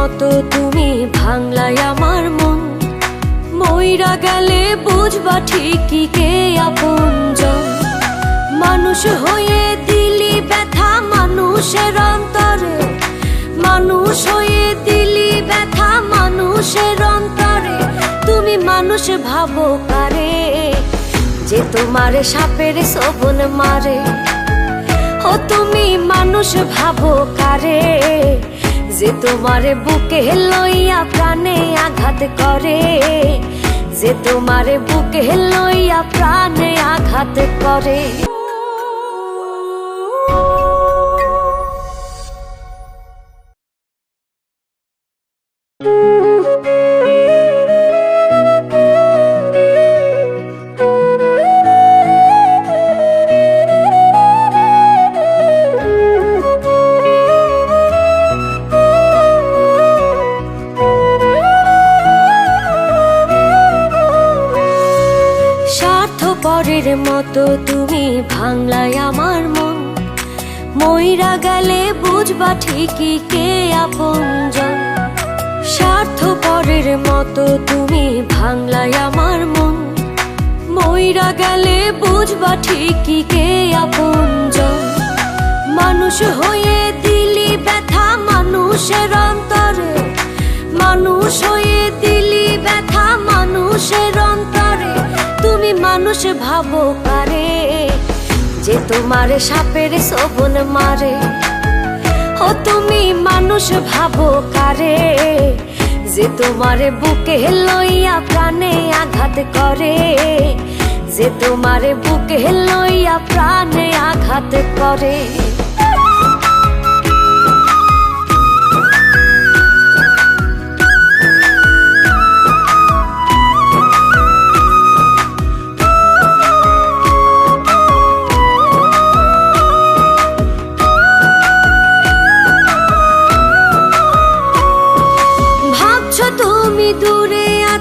মতো তুমি ভাঙলাই আমার মন। মইরা গেলে বুঝবা ঠিকই কে আপনজন। মানুষ হয়ে দিলি ব্যথা মানুষের অন্তরে। মানুষ হয়ে দিলি ব্যথা মানুষের অন্তরে। তুমি মানুষ ভাবো কারে? যে তোমার সাপের শোভন মারে। ও তুমি মানুষ ভাবো কারে? যে তোমার বুকে লইয়া প্রাণে আঘাত করে যে তোমার বুকে লইয়া প্রাণে আঘাত করে। স্বার্থপরের মতো তুমি ভাঙলাই আমার মন। মইরা গেলে বুঝবা ঠিকই কে আপনজন। স্বার্থপরের মতো তুমি ভাঙলাই আমার মন। মইরা গেলে বুঝবা ঠিকই কে আপনজন। মানুষ হয়ে দিলি ব্যথা মানুষের অন্তরে। মানুষ হয়ে দিলি মানুষ ভাবো পারে যে তোমার সাপের শোভন মারে। ও তুমি মানুষ ভাবো, কারে যে তোমার বুকে লইয়া প্রাণে আঘাত করে। যে তোমার বুকে লইয়া প্রাণে আঘাত করে।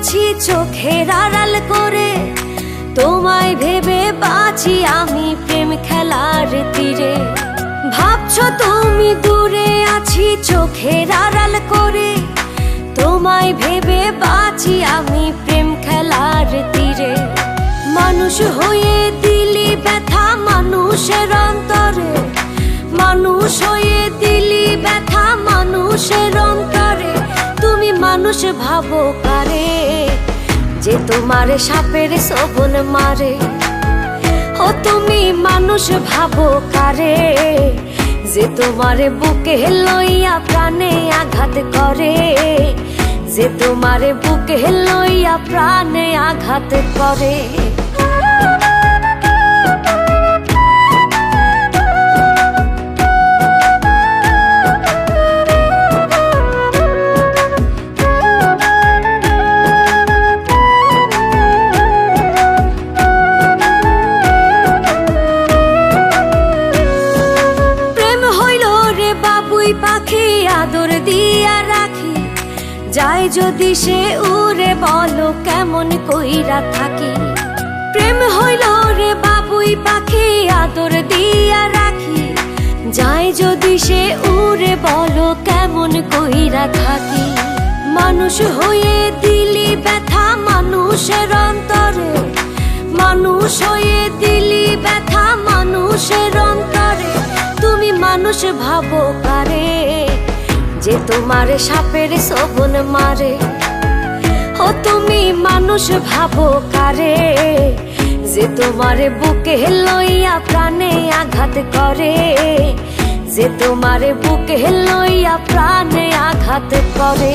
আছি চোখের আড়াল করে। তোমায় ভেবে বাঁচি আমি প্রেম খেলার তীরে। ভাবছ তুমি দূরে আছি চোখের আড়াল করে। তোমায় ভেবে বাঁচি আমি প্রেম খেলার তীরে। মানুষ হয়ে দিলি ব্যথা মানুষের অন্তরে। মানুষ হয়ে দিলি ব্যথা মানুষের অন্তরে। তুমি মানুষ ভাবো পারে যে তোমার সাপের শোভন মারে। ও তুমি মানুষ ভাবো কারে, যে তোমার বুকে লইয়া প্রাণে আঘাত করে। যে তোমার বুকে লইয়া প্রাণে আঘাত করে। আদর দিয়া রাখি। যাই যদি সে উড়ে, বলো কেমন কইরা থাকি। প্রেম হইল রে বাবুই পাখি, আদর দিয়া রাখি। যাই যদি সে উড়ে, বলো কেমন কইরা থাকি। মানুষ হয়ে দিলি ব্যথা, মানুষের অন্তরে। মানুষ হয়ে দিলি ব্যথা, মানুষের অন্তরে। তুমি মানুষ ভাবো পারে যে তোমার সাপের শোভন মারে। ও তুমি মানুষ ভাবো কারে, যে তোমার বুকে লইয়া প্রাণে আঘাত করে। যে তোমার বুকে লইয়া প্রাণে আঘাত করে।